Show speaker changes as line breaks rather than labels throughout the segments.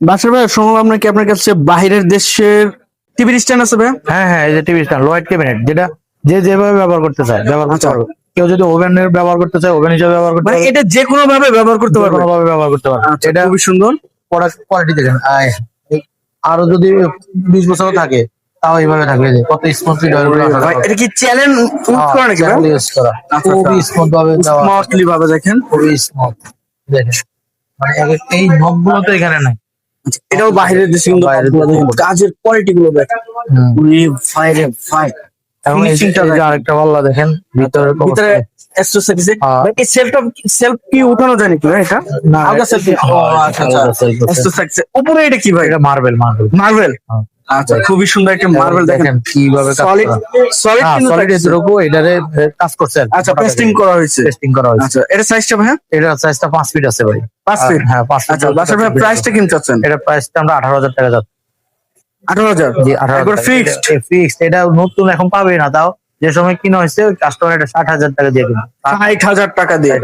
বাসার ভাই শুনলাম নাকি আপনার কাছে বাইরের দেশের টিভি স্ট্যান্ড আছে ভাই?
হ্যাঁ হ্যাঁ এই যে টিভি স্ট্যান্ড লোয়েড ক্যাবিনেট যেটা যে যেভাবে ব্যবহার করতে চায় ব্যবহার করতে
আচ্ছা।
পারবে। কেউ যদি ওভেনের ব্যবহার করতে চায় ওভেন হিসেবে ব্যবহার করতে
মানে এটা যে কোনো ভাবে ব্যবহার করতে পারবে।
কোনো ভাবে ব্যবহার করতে পারবে। এটা
খুবই সুন্দর।
প্রোডাক্ট কোয়ালিটি দেখেন আরও যদি বিশ বছরও থাকে তাও এইভাবে থাকবে যে কত স্মুথলি
ভাই, এটা কি চ্যালেঞ্জ করা নাকি
ইউজ করা।
আচ্ছা,
খুবই
আচ্ছা।
স্মুথ ভাবে
স্মার্টলি ভাবে দেখেন।
খুবই স্মুথ দেখেন। মানে এই নবগুলো তো এখানে নাই।
এটাও বাইরের দেশে কিন্তু। কাজের কোয়ালিটি গুলো দেখেন।
আরেকটা পাল্লা দেখেন ভিতরে
ভিতরে এক্সট্রা সার্ভিসে
হ্যাঁ।
এই সেলফটা সেলফ কি উঠানো যায় নাকি ভাই এটা?
না
আলাদা self আচ্ছা আচ্ছা।
আলাদা self আছে।
এক্সট্রা সার্ভিসে উপরে এটা কি ভাই?
এটা মার্বেল মার্বেল
মার্বেল
হ্যাঁ।
আচ্ছা খুবই সুন্দর একটা মার্বেল দেখেন।
কীভাবে
সলিড সলিড
হ্যাঁ সলিড
থাকছে।
এর উপর এটারে কাজ করছে
আচ্ছা পেস্টিং করা হয়েছে।
করা হয়েছে।
আচ্ছা এটা সাইজটা ভাই
এটা সাইজটা 5 ফিট আছে ভাই।
পাঁচ ফিট
হ্যাঁ 5 ফিট
আচ্ছা বাসার ভাই প্রাইসটা কিনতে চাচ্ছেন?
এটা প্রাইসটা আমরা 18000 টাকা যাচ্ছে।
আঠারো হাজার?
জি 18000
একবার fixed?
ফিক্সড এটা নতুন এখন পাবে না তাও। যে সময় কিনা হয়েছে কাস্টমার এটা 60000 টাকা দিয়ে কিনে
ষাট হাজার টাকা দিয়ে?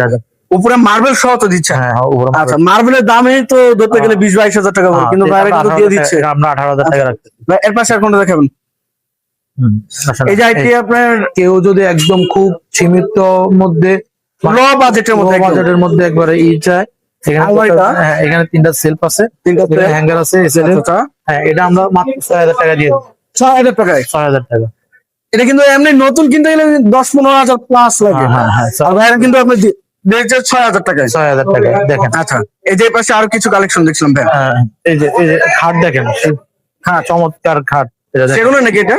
উপরে মার্বেল সহ তো দিচ্ছে?
হ্যাঁ হ্যাঁ
আচ্ছা মার্বেলের দামে তো ধরতে গেলে বিশ বাইশ হাজার টাকা কিন্তু কিন্তু দিয়ে দিচ্ছে।
আমরা 18000 টাকা রাখছি।
এর পাশে আর কোনটা দেখাবেন। এই যে আইটি আপনার
কেউ যদি একদম খুব সীমিত মধ্যে
লো বাজেটের মধ্যে
বাজেটের মধ্যে একবারে ই চায় এখানে
আলমারিটা?
হ্যাঁ, তিনটা সেলফ আছে।
তিনটা
হ্যাঙ্গার আছে হ্যাঁ এটা আমরা মাত্র ছয় হাজার টাকা দিয়ে
ছয় হাজার টাকায়?
ছয় হাজার টাকা।
এটা কিন্তু এমনি নতুন কিনতে গেলে দশ পনেরো হাজার প্লাস লাগে।
হ্যাঁ, হ্যাঁ,
ভাইরা কিন্তু আপনি ছয় হাজার টাকায়।
ছয় হাজার টাকা দেখেন।
আচ্ছা এই যে পাশে আরও কিছু কালেকশন দেখছিলাম ভাই
হ্যাঁ, এই যে এই যে খাট দেখেন। হ্যাঁ চমৎকার খাট।
সেগুলো নাকি এটা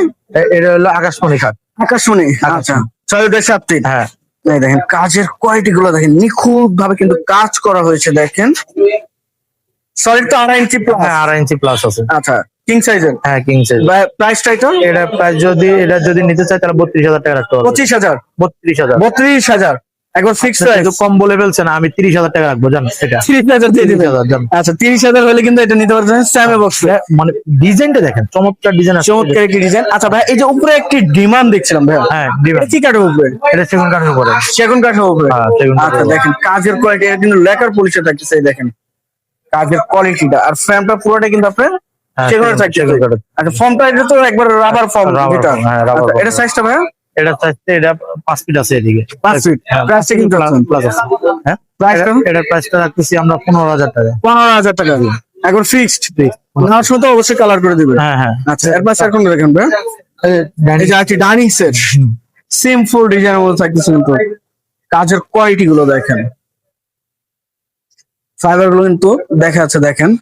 এটা হলো আকাশমণি খাট।
আকাশমণি আচ্ছা। ছয় দেড় সাত তিন।
হ্যাঁ।
এই দেখেন কাজের কোয়ালিটি গুলো দেখেন নিখুঁত ভাবে কিন্তু কাজ করা হয়েছে দেখেন। সলিড তো আড়াই ইঞ্চি প্লাস
হ্যাঁ আড়াই ইঞ্চি প্লাস আছে।
আচ্ছা কিং সাইজের
হ্যাঁ কিং সাইজ
প্রাইসটা এটা?
এটা প্রাইস যদি এটা যদি নিতে চাই তাহলে বত্রিশ হাজার টাকা রাখতে হবে।
পঁচিশ হাজার।
বত্রিশ হাজার।
বত্রিশ হাজার। একবার ফিক্স প্রাইস
কম বলে ফেলছে না আমি তিরিশ হাজার টাকা রাখব জান এটা
তিরিশ হাজার দিয়ে
জান।
আচ্ছা তিরিশ হাজার হলে কিন্তু এটা নিতে পারছেন স্যামে বক্স
মানে ডিজাইনটা দেখেন চমৎকার ডিজাইন আছে।
চমৎকার একটি ডিজাইন। আচ্ছা ভাই এই যে উপরে একটি ডিমান্ড দেখছিলাম ভাই।
হ্যাঁ ডিমান্ড।
কি কাঠের উপরে?
এটা সেগুন কাঠের উপরে।
সেগুন কাঠের উপরে।
হ্যাঁ
আচ্ছা দেখেন কাজের কোয়ালিটি এটা কিন্তু লেকার পলিশে থাকতেছে এই দেখেন। কাজের কোয়ালিটিটা আর ফ্রেমটা পুরোটা কিন্তু আপনার
হ্যাঁ, সেগুন- কাঠের।
আচ্ছা ফর্মটা এটা তো একবার রাবার ফর্ম
হ্যাঁ, form।
এটা সাইজটা ভাই
এটা চাইছে এটা পাঁচ ফিট আছে এদিকে।
পাঁচ ফিট
হ্যাঁ,
প্রাইসটা কিন্তু
প্লাস আছে। হ্যাঁ?
প্রাইসটা
এটা- প্রাইসটা রাখতেছি আমরা পনেরো হাজার টাকা।
পনেরো হাজার টাকা একবার ফিক্সড নেওয়ার সময় তো অবশ্যই কালার করে দিবে।
হ্যাঁ হ্যাঁ।
আচ্ছা এর পাশে এখন দেখেন ভাই।
যে ডাইনিং-
যে আরেকটি ডাইনিং ডিজাইনের মধ্যে থাকতেছে কিন্তু। কাজের কোয়ালিটি গুলো দেখেন। ফাইবারগুলো কিন্তু দেখা যাচ্ছে দেখেন।